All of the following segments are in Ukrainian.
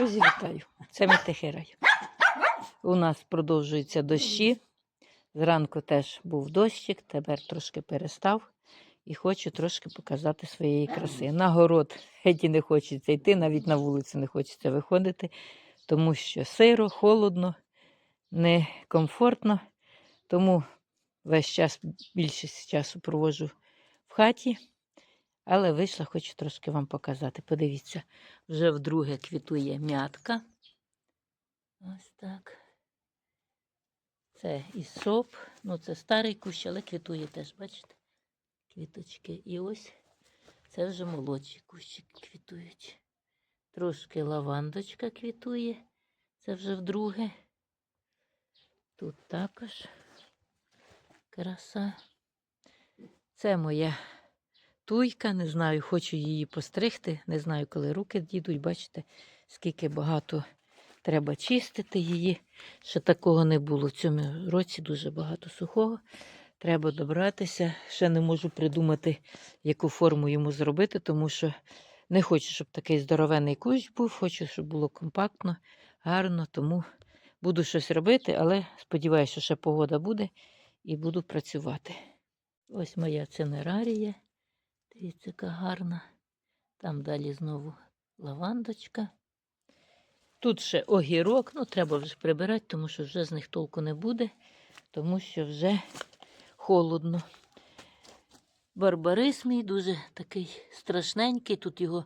Друзі, вітаю. Це Мітихирай. У нас продовжуються дощі. Зранку теж був дощик, тепер трошки перестав. І хочу трошки показати своєї краси. На город геть не хочеться йти, навіть на вулицю не хочеться виходити, тому що сиро, холодно, некомфортно. Тому весь час, більшість часу проводжу в хаті. Але вийшла, хочу трошки вам показати. Подивіться, вже вдруге квітує м'ятка. Ось так. Це і соп. Ну, це старий кущ, але квітує теж, бачите? Квіточки. І ось це вже молодші кущики квітують. Трошки лавандочка квітує. Це вже вдруге. Тут також краса. Це моя туйка, не знаю, хочу її постригти. Не знаю, коли руки дійдуть. Бачите, скільки багато треба чистити її. Ще такого не було. В цьому році дуже багато сухого. Треба добратися. Ще не можу придумати, яку форму йому зробити, тому що не хочу, щоб такий здоровенний кущ був. Хочу, щоб було компактно, гарно. Тому буду щось робити, але сподіваюся, що ще погода буде і буду працювати. Ось моя цинерарія. Дивіться, яка гарна. Там далі знову лавандочка. Тут ще огірок, ну треба вже прибирати, тому що вже з них толку не буде, тому що вже холодно. Барбарис мій дуже такий страшненький. Тут його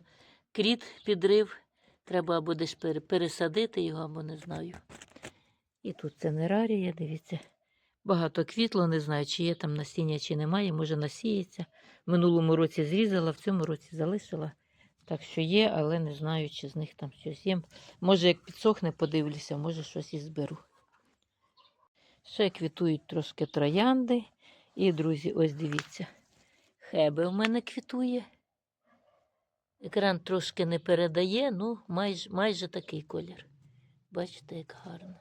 кріт підрив. Треба або десь пересадити його, або не знаю. І тут цинерарія, дивіться. Багато квітло, не знаю, чи є там насіння, чи немає, може насіється. В минулому році зрізала, в цьому році залишила. Так що є, але не знаю, чи з них там щось є. Може, як підсохне, подивлюся, може щось і зберу. Ще квітують трошки троянди. І, друзі, ось дивіться. Хебе в мене квітує. Екран трошки не передає, ну майже, майже такий колір. Бачите, як гарно.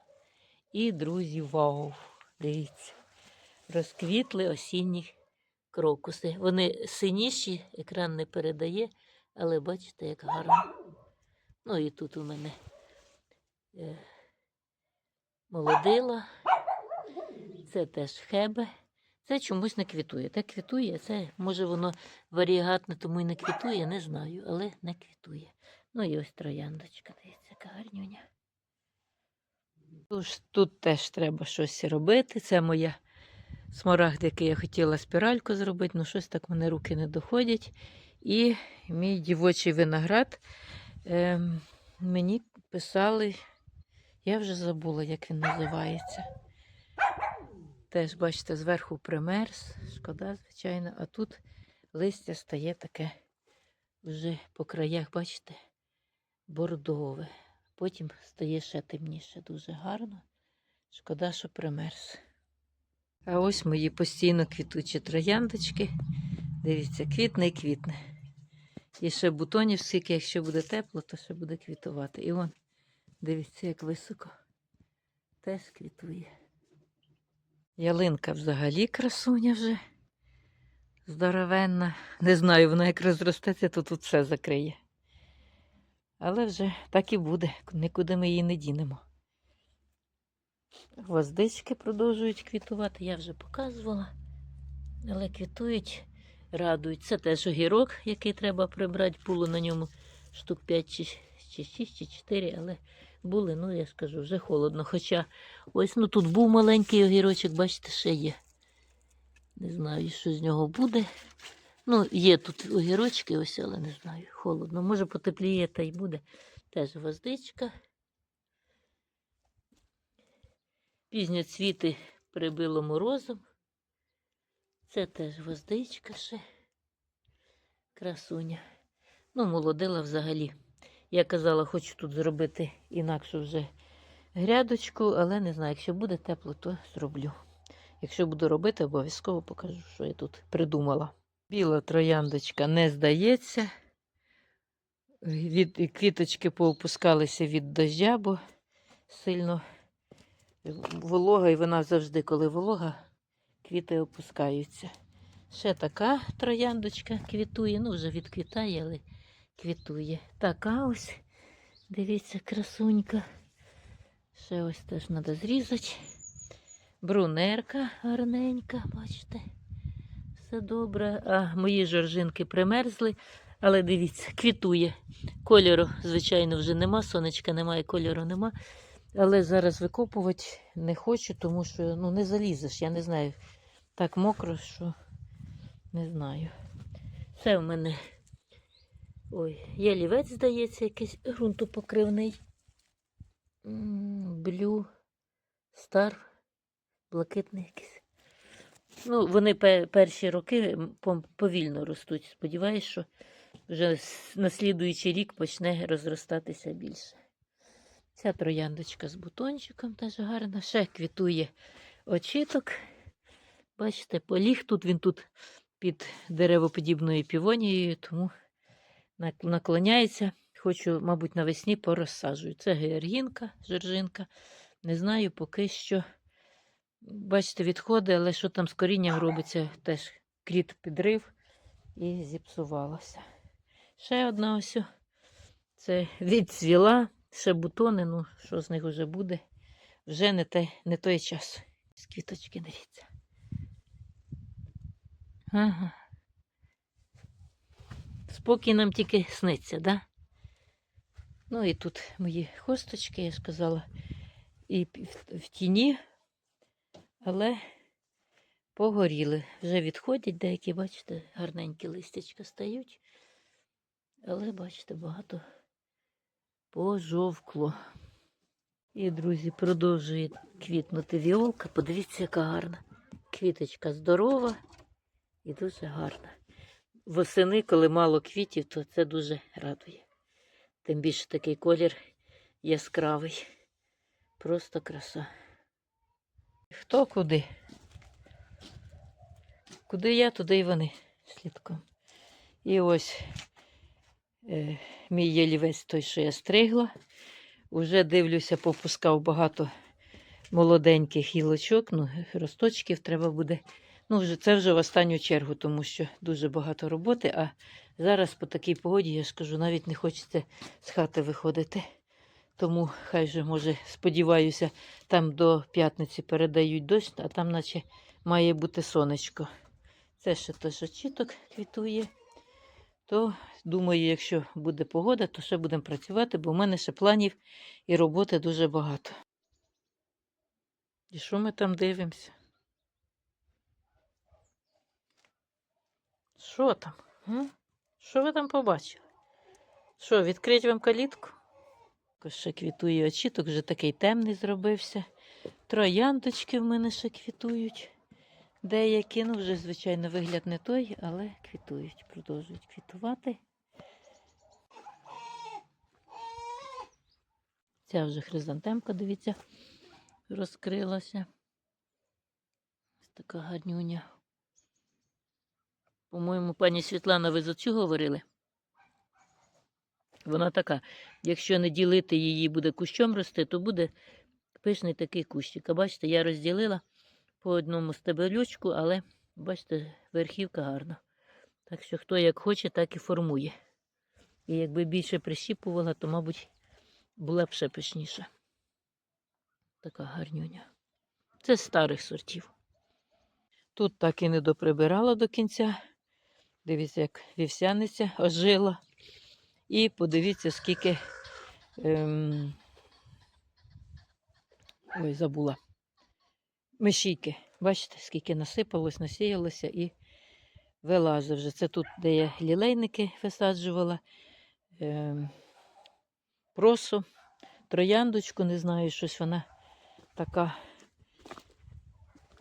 І, друзі, вау! Дивіться. Розквітли осінні крокуси. Вони синіші, екран не передає, але бачите, як гарно. Ну і тут у мене е, молодила. Це теж хебе. Це чомусь не квітує. Те квітує, це може воно варігатне, тому і не квітує, не знаю, але не квітує. Ну і ось трояндочка, дивіться, яка гарнюня. Тож тут теж треба щось робити. Це моя смарагд, який я хотіла спіральку зробити, але щось так мене руки не доходять. І мій дівочий виноград ем, мені писали, я вже забула, як він називається. Теж, бачите, зверху примерз, шкода, звичайно, а тут листя стає таке вже по краях, бачите, бордове. Потім стає ще темніше, дуже гарно. Шкода, що примерз. А ось мої постійно квітучі трояндочки. Дивіться, квітне і квітне. І ще бутонів, скільки, якщо буде тепло, то ще буде квітувати. І вон, дивіться, як високо. Теж квітує. Ялинка взагалі красуня вже. Здоровенна. Не знаю, вона як розростеться, то тут все закриє. Але вже так і буде, нікуди ми її не дінемо. Гвоздички продовжують квітувати, я вже показувала. Але квітують, радують. Це теж огірок, який треба прибрати. Було на ньому штук 5 чи, чи 6, чи 4, але були, ну я скажу, вже холодно. Хоча ось ну тут був маленький огірочок, бачите, ще є. Не знаю, що з нього буде. Ну, є тут огірочки, ось, але не знаю, холодно. Може потепліє та й буде. Теж гвоздичка. Пізні цвіти прибило морозом. Це теж гвоздичка ще. Красуня. Ну, молодила взагалі. Я казала, хочу тут зробити інакшу вже грядочку, але не знаю, якщо буде тепло, то зроблю. Якщо буду робити, обов'язково покажу, що я тут придумала. Біла трояндочка не здається. Від, квіточки поопускалися від дождя, бо сильно волога, і вона завжди, коли волога, квіти опускаються. Ще така трояндочка квітує, ну вже відквітає, але квітує. Така ось, Дивіться, красунька. Ще ось теж треба зрізати. Брунерка гарненька, бачите. Все добре. А мої жоржинки примерзли, але дивіться, квітує. Кольору, звичайно, вже нема, сонечка немає, кольору нема. Але зараз викопувати не хочу, тому що ну, не залізеш. Я не знаю. Так мокро, що не знаю. Це в мене. Ой, ялівець, здається, якийсь ґрунтопокривний. М, Блю, стар, блакитний якийсь. Ну, вони перші роки повільно ростуть. Сподіваюсь, що вже с- на слідуючий рік почне розростатися більше. Ця трояндочка з бутончиком теж гарна. Ще квітує очіток. Бачите, поліг тут він тут під деревоподібною півонією, тому наклоняється. Хочу, мабуть, навесні порозсаджую. Це георгінка, жоржинка. Не знаю, поки що. Бачите, відходи, але що там з корінням робиться, теж кріт підрив і зіпсувалося. Ще одна ось. Це відцвіла, ще бутони, ну що з них вже буде. Вже не, те, не той час. З квіточки дивіться. Ага. Спокій нам тільки сниться, да? Ну і тут мої хосточки, я сказала, і в тіні, але погоріли. Вже відходять деякі, бачите, гарненькі листячка стають. Але, бачите, багато пожовкло. І, друзі, продовжує квітнути віолка. Подивіться, яка гарна. Квіточка здорова і дуже гарна. Восени, коли мало квітів, то це дуже радує. Тим більше такий колір яскравий. Просто краса. Хто куди? Куди я, туди і вони слідком. І ось е, мій ялівець той, що я стригла. Уже дивлюся, попускав багато молоденьких гілочок, ну, росточків треба буде. Ну, вже, це вже в останню чергу, тому що дуже багато роботи. А зараз по такій погоді, я ж кажу, навіть не хочеться з хати виходити. Тому хай же, може, сподіваюся, там до п'ятниці передають дощ, а там, наче, має бути сонечко. Це ще теж очіток квітує. То думаю, якщо буде погода, то ще будемо працювати, бо в мене ще планів і роботи дуже багато. І що ми там дивимося? Що там? Що ви там побачили? Що, відкрити вам калітку? Також ще квітує очіток, вже такий темний зробився. Трояндочки в мене ще квітують. Деякі, ну вже, звичайно, вигляд не той, але квітують, продовжують квітувати. Ця вже хризантемка, дивіться, розкрилася. Ось така гарнюня. По-моєму, пані Світлана, ви за цю говорили? Вона така, якщо не ділити її, буде кущом рости, то буде пишний такий кущик. А бачите, я розділила по одному стебелючку, але бачите, верхівка гарна. Так що хто як хоче, так і формує. І якби більше прищіпувала, то, мабуть, була б ще пишніша. Така гарнюня. Це з старих сортів. Тут так і не доприбирала до кінця. Дивіться, як вівсяниця ожила. І подивіться, скільки. Ем... Ой, забула. Мишійки. Бачите, скільки насипалось, насіялося і вилазить вже. Це тут, де я лілейники висаджувала. Ем... Просу, трояндочку, не знаю, щось вона така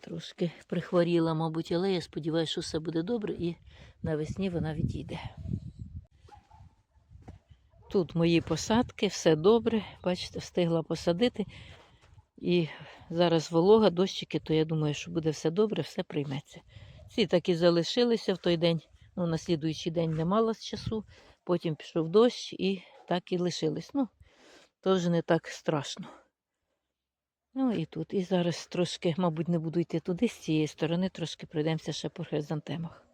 трошки прихворіла, мабуть, але я сподіваюся, що все буде добре і навесні вона відійде. Тут мої посадки, все добре. Бачите, встигла посадити. І зараз волога, дощики, то я думаю, що буде все добре, все прийметься. Ці так і залишилися в той день. Ну, на слідуючий день не мала з часу, потім пішов дощ і так і лишились. Ну, теж не так страшно. Ну і тут. І зараз трошки, мабуть, не буду йти туди з цієї сторони, трошки пройдемося ще по хризантемах.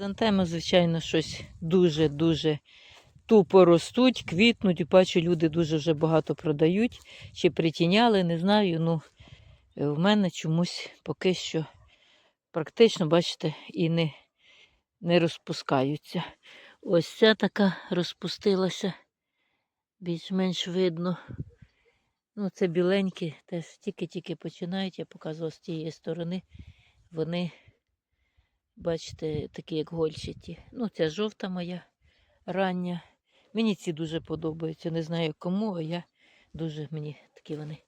Хризантеми, звичайно, щось дуже-дуже тупо ростуть, квітнуть. Бачу, люди дуже вже багато продають. Чи притіняли, не знаю. Ну, е, в мене чомусь поки що практично, бачите, і не, не розпускаються. Ось ця така розпустилася, більш-менш видно. Ну, це біленькі, теж тільки-тільки починають, я показувала з тієї сторони. Вони, бачите, такі як гольчаті. Ну, ця жовта моя рання. Мені ці дуже подобаються. Не знаю кому, а я дуже мені такі вони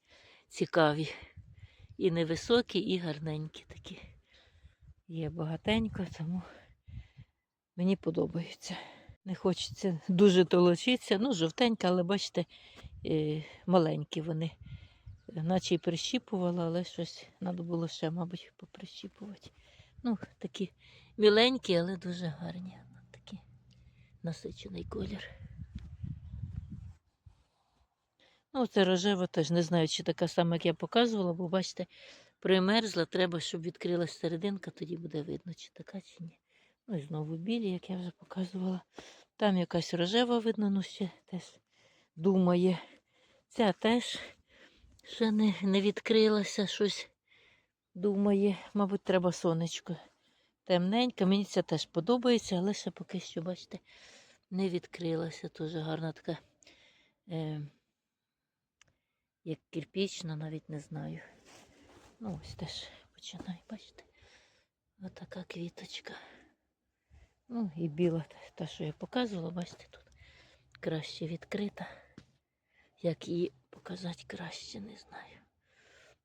цікаві. І невисокі, і гарненькі такі. Є багатенько, тому мені подобаються. Не хочеться дуже толочитися. Ну, жовтенька, але бачите, е, маленькі вони. Наче й прищіпувала, але щось треба було ще, мабуть, поприщіпувати. Ну, такі міленькі, але дуже гарні. Такий насичений колір. Ну, це рожева теж не знаю, чи така сама, як я показувала, бо бачите, примерзла, треба, щоб відкрилась серединка, тоді буде видно, чи така, чи ні. Ну і знову білі, як я вже показувала. Там якась рожева видно, ну ще теж думає. Ця теж ще не, не відкрилася, щось думає. Мабуть, треба сонечко. Темненька, мені це теж подобається, але ще поки що, бачите, не відкрилася. Дуже гарна така, е, як кирпічна, навіть не знаю. Ну, ось теж починає, бачите. Отака квіточка. Ну і біла, та, що я показувала, бачите, тут краще відкрита. Як її показати краще, не знаю.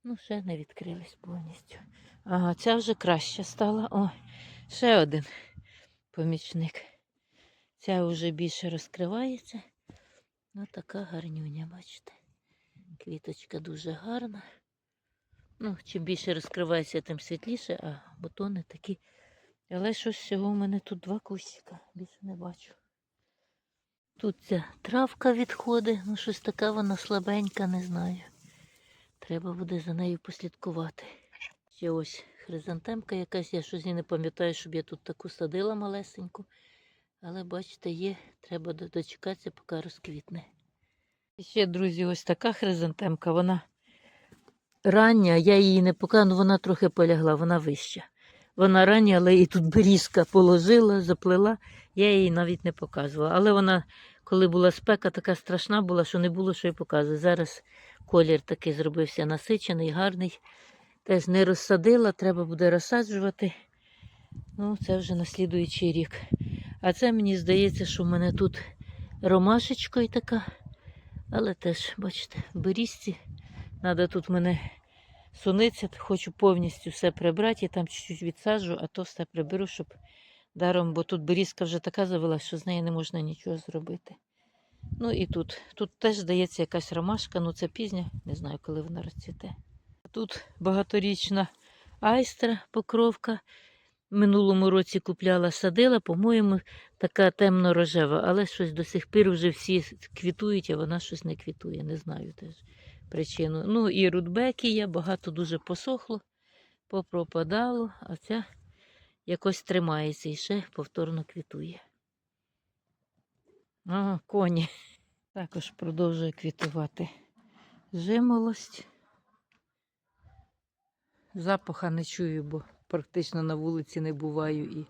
Ну, ще не відкрились повністю. Ага, ця вже краще стала. О, ще один помічник. Ця вже більше розкривається. Ну, така гарнюня, бачите. Квіточка дуже гарна. Ну, чим більше розкривається, тим світліше, а бутони такі. Але щось всього в мене тут два кусика. Більше не бачу. Тут ця травка відходить, ну щось така вона слабенька, не знаю. Треба буде за нею послідкувати. Ще ось хризантемка якась, я щось не пам'ятаю, щоб я тут таку садила малесеньку. Але бачите, є, треба дочекатися, поки розквітне. І ще, друзі, ось така хризантемка, вона рання, я її не показала, ну вона трохи полягла, вона вища. Вона рання, але і тут берізка положила, заплела, я її навіть не показувала. Але вона, коли була спека, така страшна була, що не було що й показувати. Зараз колір такий зробився насичений, гарний. Теж не розсадила, треба буде розсаджувати. Ну, це вже на слідуючий рік. А це мені здається, що в мене тут ромашечкою така. Але теж, бачите, в берізці. Треба тут мене суниця, хочу повністю все прибрати, я там чуть-чуть відсаджу, а то все приберу, щоб даром, бо тут берізка вже така завелась, що з неї не можна нічого зробити. Ну і тут. Тут теж здається якась ромашка, ну це пізня, не знаю, коли вона розцвіте. Тут багаторічна айстра, покровка. Минулому році купляла, садила, по-моєму, така темно-рожева, але щось до сих пір вже всі квітують, а вона щось не квітує, не знаю теж причину. Ну і рудбекія, багато дуже посохло, попропадало, а ця якось тримається і ще повторно квітує. А, коні. Також продовжує квітувати жимолость. Запаха не чую, бо практично на вулиці не буваю і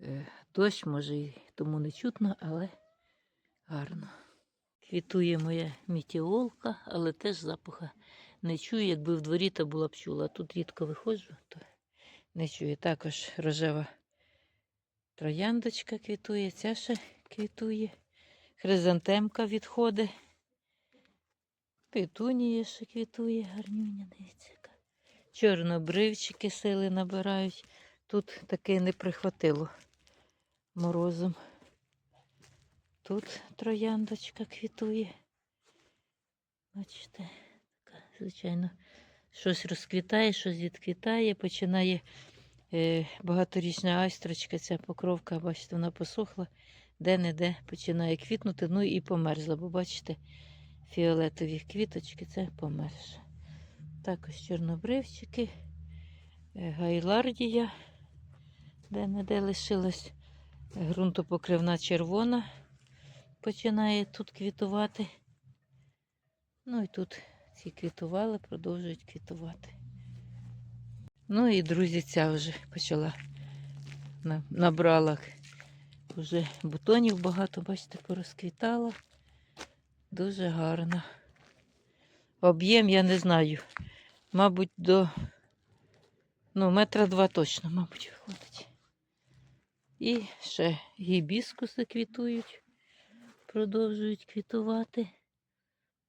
е, дощ, може, і тому не чутно, але гарно. Квітує моя мітіолка, але теж запаха не чую. Якби в дворі то була б чула. Тут рідко виходжу, то не чую. Також рожева трояндочка квітує, ця ще квітує. Хризантемка відходить. Петунія ще квітує, гарнюня, дивіться. Чорнобривчики сили набирають. Тут таки не прихватило морозом. Тут трояндочка квітує. Бачите, така, звичайно, щось розквітає, щось відквітає, починає е, багаторічна айстрочка, ця покровка, бачите, вона посохла, де-не-де починає квітнути, ну і померзла, бо бачите, фіолетові квіточки це померзше. Також чорнобривчики, е, гайлардія. де-не-де лишилась ґрунтопокривна червона. Починає тут квітувати. Ну і тут ці квітували, продовжують квітувати. Ну і друзі, ця вже почала набрала вже бутонів багато, бачите, порозквітала. Дуже гарно. Об'єм я не знаю. Мабуть, до ну, метра два точно, мабуть, виходить. І ще гібіскуси квітують, продовжують квітувати.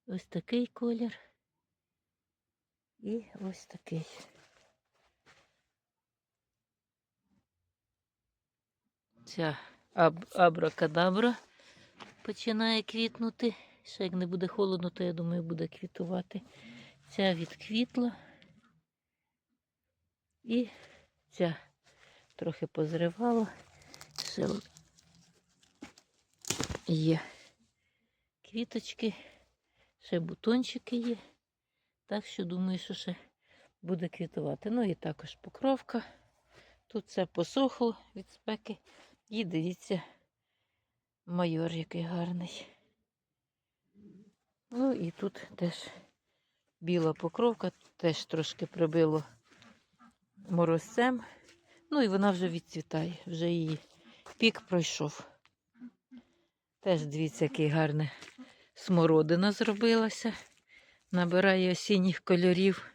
Ось такий колір. І ось такий. Ця аб абракадабра починає квітнути. Ще як не буде холодно, то я думаю, буде квітувати. Ця відквітла. І ця трохи позривала. Ще є квіточки, ще бутончики є. Так що думаю, що ще буде квітувати. Ну і також покровка. Тут все посохло від спеки. І дивіться, майор який гарний. Ну і тут теж біла покровка, теж трошки прибило морозцем. Ну і вона вже відцвітає, вже її пік пройшов. Теж дивіться, який гарний смородина зробилася. Набирає осінніх кольорів.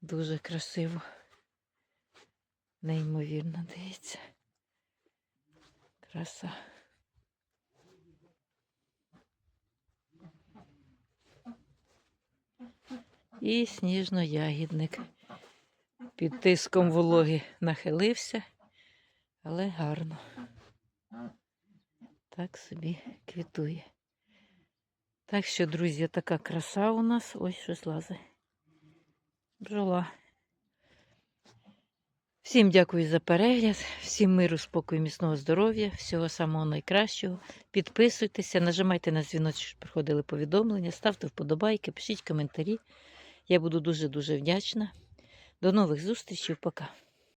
Дуже красиво. Неймовірно, дивіться. Краса. І сніжно-ягідник під тиском вологи нахилився, але гарно. Так собі квітує. Так що, друзі, така краса у нас. Ось щось лазить. Бджола. Всім дякую за перегляд, всім миру, спокою, міцного здоров'я, всього самого найкращого. Підписуйтеся, нажимайте на дзвіночок, щоб приходили повідомлення, ставте вподобайки, пишіть коментарі. Я буду дуже-дуже вдячна. До нових зустрічей. Пока.